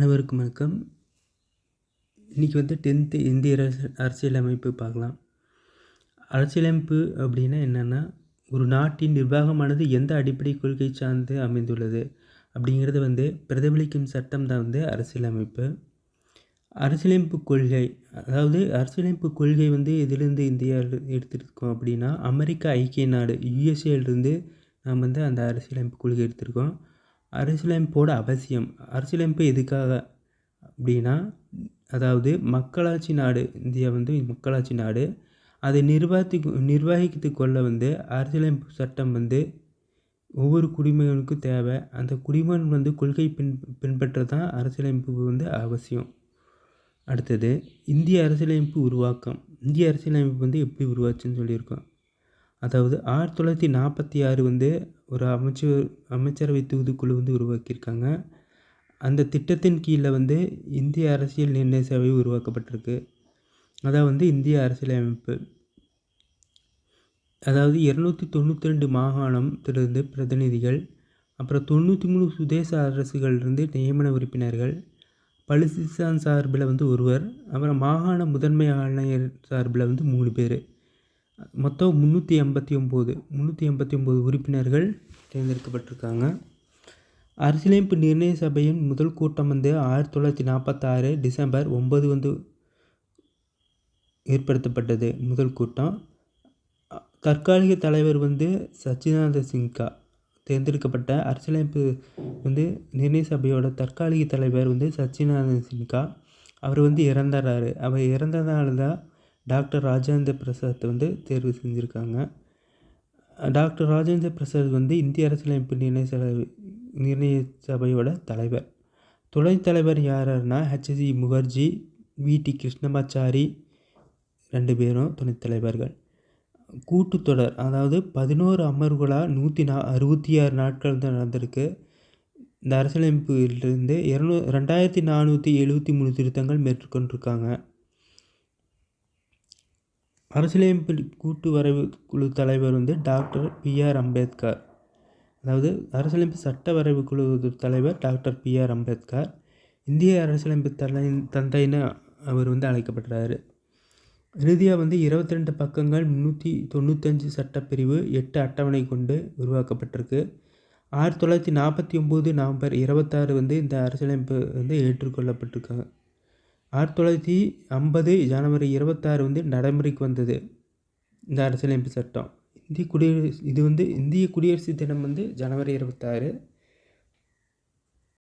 அனைவருக்கும் வணக்கம். இன்றைக்கி வந்து டென்த்து இந்திய அரசு அரசியலமைப்பு பார்க்கலாம். அரசியலமைப்பு அப்படின்னா என்னென்னா ஒரு நாட்டின் நிர்வாகமானது எந்த அடிப்படை கொள்கை சார்ந்து அமைந்துள்ளது அப்படிங்கிறது வந்து பிரதிபலிக்கும் சட்டம் தான் வந்து அரசியலமைப்பு. அரசியலமைப்பு கொள்கை அதாவது அரசியலமைப்பு கொள்கை வந்து எதிலிருந்து இந்தியா எடுத்துருக்கோம் அப்படின்னா அமெரிக்க ஐக்கிய நாடு யுஎஸ்ஏலிருந்து நாம் வந்து அந்த அரசியலமைப்பு கொள்கை எடுத்திருக்கோம். அரசியலமைப்போட அவசியம். அரசியலமைப்பு எதுக்காக? அப்படின்னா அதாவது மக்களாட்சி நாடு இந்தியா வந்து மக்களாட்சி நாடு. அதை நிர்வாகத்து நிர்வகித்து கொள்ள வந்து அரசியலமைப்பு சட்டம் வந்து ஒவ்வொரு குடிமகனுக்கும் தேவை. அந்த குடிமகன் வந்து கொள்கை பின் பின்பற்ற தான் அரசியலமைப்பு வந்து அவசியம். அடுத்தது இந்திய அரசியலமைப்பு உருவாக்கம். இந்திய அரசியலமைப்பு வந்து எப்படி உருவாச்சுன்னு சொல்லியிருக்கோம். அதாவது ஆயிரத்தி தொள்ளாயிரத்தி நாற்பத்தி ஆறு வந்து ஒரு அமைச்சர் அமைச்சரவை தூதுக்குழு வந்து உருவாக்கியிருக்காங்க. அந்த திட்டத்தின் கீழே வந்து இந்திய அரசியல் நிர்ணய சேவை உருவாக்கப்பட்டிருக்கு. அதான் வந்து இந்திய அரசியலமைப்பு அதாவது இரநூத்தி தொண்ணூற்றி ரெண்டு மாகாணத்திலிருந்து பிரதிநிதிகள் அப்புறம் தொண்ணூற்றி மூணு சுதேச அரசுகளிலிருந்து நியமன உறுப்பினர்கள் பலுசிஸ்தான் சார்பில் வந்து ஒருவர் அப்புறம் மாகாண முதன்மை ஆணையர் சார்பில் வந்து மூணு பேர். மொத்தம் முந்நூற்றி எண்பத்தி ஒம்பது முந்நூற்றி எண்பத்தி ஒம்பது உறுப்பினர்கள் தேர்ந்தெடுக்கப்பட்டிருக்காங்க. அரசியலமைப்பு நிர்ணய சபையின் முதல் கூட்டம் வந்து ஆயிரத்தி தொள்ளாயிரத்தி நாற்பத்தாறு டிசம்பர் ஒம்பது வந்து ஏற்படுத்தப்பட்டது முதல் கூட்டம். தற்காலிக தலைவர் வந்து சச்சிதானந்த சிங்கா. தேர்ந்தெடுக்கப்பட்ட அரசியலமைப்பு வந்து நிர்ணய சபையோட தற்காலிக தலைவர் வந்து சச்சிதானந்த சின்கா அவர் வந்து இறந்துடுறாரு அவர் இறந்ததால தான் டாக்டர் ராஜேந்திர பிரசாத் வந்து தேர்வு செஞ்சுருக்காங்க. டாக்டர் ராஜேந்திர பிரசாத் வந்து இந்திய அரசியலமைப்பு நிர்ணய சபை நிர்ணய சபையோட தலைவர். துணைத் தலைவர் யாருன்னா H G Mukherjee V T Krishnamachari ரெண்டு பேரும் துணைத் தலைவர்கள். கூட்டுத்தொடர் அதாவது பதினோரு அமர்வுகளாக நூற்றி நா அறுபத்தி ஆறு நாட்கள் தான் நடந்திருக்கு. இந்த அரசியலமைப்பிலிருந்து இரநூ ரெண்டாயிரத்தி நானூற்றி எழுபத்தி மூணு திருத்தங்கள் மேற்கொண்டிருக்காங்க. அரசியலமைப்பு கூட்டு வரைவு குழு தலைவர் வந்து டாக்டர் பிஆர் அம்பேத்கர். அதாவது அரசியலமைப்பு சட்ட வரைவு குழு தலைவர் டாக்டர் பிஆர் அம்பேத்கர். இந்திய அரசியலமைப்பு தலை தந்தைன்னு அவர் வந்து அழைக்கப்படுறாரு. இறுதியாக வந்து இருபத்தி ரெண்டு பக்கங்கள் முந்நூற்றி தொண்ணூத்தஞ்சு சட்டப்பிரிவு எட்டு அட்டவணை கொண்டு உருவாக்கப்பட்டிருக்கு. ஆயிரத்தி தொள்ளாயிரத்தி நாற்பத்தி ஒம்பது நவம்பர் இருபத்தாறு வந்து இந்த அரசியலமைப்பு வந்து ஏற்றுக்கொள்ளப்பட்டிருக்காங்க ஆயிரத்தி தொள்ளாயிரத்தி ஐம்பது ஜனவரி இருபத்தாறு வந்து நடைமுறைக்கு வந்தது. இந்த அரசியலமைப்பு சட்டம். இந்திய குடியரசு இது வந்து இந்திய குடியரசு தினம் வந்து ஜனவரி இருபத்தாறு.